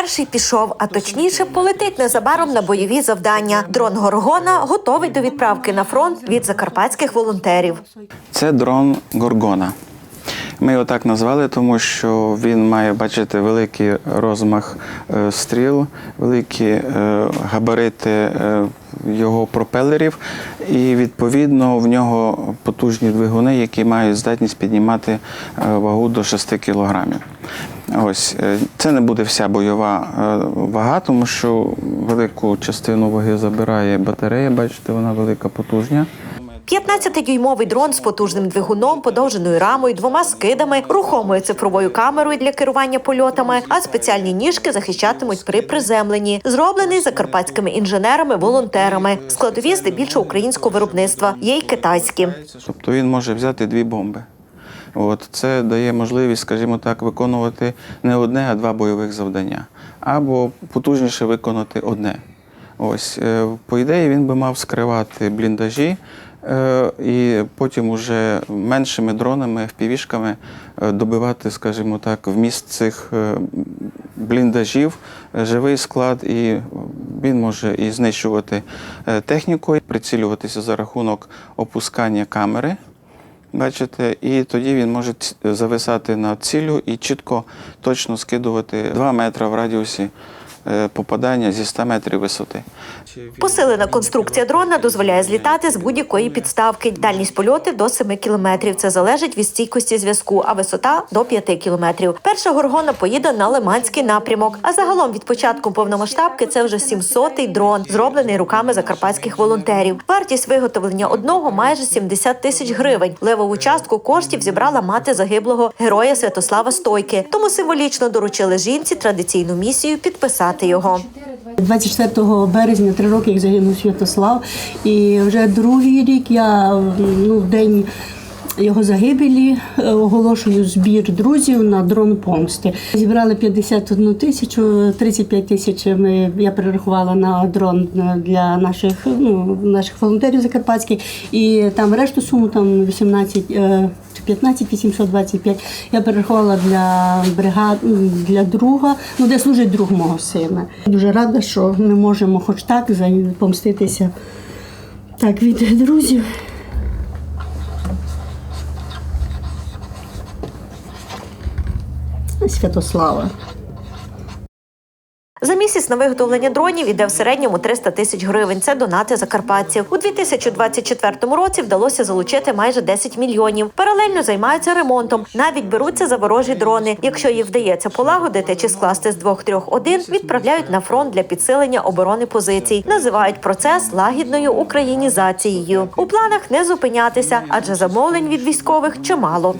перший пішов, а точніше полетить незабаром на бойові завдання. Дрон Горгона готовий до відправки на фронт від закарпатських волонтерів. Це дрон Горгона. Ми його так назвали, тому що він має бачити великий розмах е, стріл, великі е, габарити е, його пропелерів, і відповідно в нього потужні двигуни, які мають здатність піднімати е, вагу до 6 кілограмів. Ось е, це не буде вся бойова е, вага, тому що велику частину ваги забирає батарея. Бачите, вона велика, потужня. 15-дюймовий дрон з потужним двигуном, подовженою рамою, двома скидами, рухомою цифровою камерою для керування польотами, а спеціальні ніжки захищатимуть при приземленні. Зроблений закарпатськими інженерами-волонтерами. Складові здебільшого українського виробництва, є й китайські. Тобто він може взяти дві бомби. От це дає можливість, скажімо так, виконувати не одне, а два бойових завдання, або потужніше виконати одне. Ось, е, по ідеї, він би мав скривати бліндажі. е, І потім уже меншими дронами, впівішками е, добивати, скажімо так, вміст цих бліндажів, живий склад, і він може і знищувати техніку, і прицілюватися за рахунок опускання камери. Бачите, і тоді він може зависати над ціллю і чітко точно скидувати 2 метри в радіусі попадання зі 100 метрів висоти. Посилена конструкція дрона дозволяє злітати з будь-якої підставки. Дальність польотів до 7 кілометрів. Це залежить від стійкості зв'язку, а висота до 5 кілометрів. Перша горгона поїде на Лиманський напрямок. А загалом від початку повномасштабки це вже 700-й дрон, зроблений руками закарпатських волонтерів. Вартість виготовлення одного майже 70 тисяч гривень. Левову частку коштів зібрала мати загиблого героя Святослава Стойки. Тому символічно доручили жінці традиційну місію підписати його. 24 березня три роки, як загинув Святослав. І вже другий рік я ну, в день його загибелі е, оголошую збір друзів на дрон помсти. Зібрали 51 тисячу, 35 тисяч ми, я перерахувала на дрон для наших, ну, наших волонтерів закарпатських. І там решту суму там 18 е, чи 15 825 я перерахувала для бригад для друга, ну де служить друг мого сина. Дуже рада, що ми можемо хоч так помститися так від друзів. Святослава. За місяць на виготовлення дронів іде в середньому 300 тисяч гривень. Це донати закарпатців. У 2024 році вдалося залучити майже 10 мільйонів. Паралельно займаються ремонтом. Навіть беруться за ворожі дрони. Якщо їх вдається полагодити чи скласти з двох-трьох один, відправляють на фронт для підсилення оборони позицій. Називають процес лагідною українізацією. У планах не зупинятися, адже замовлень від військових чимало.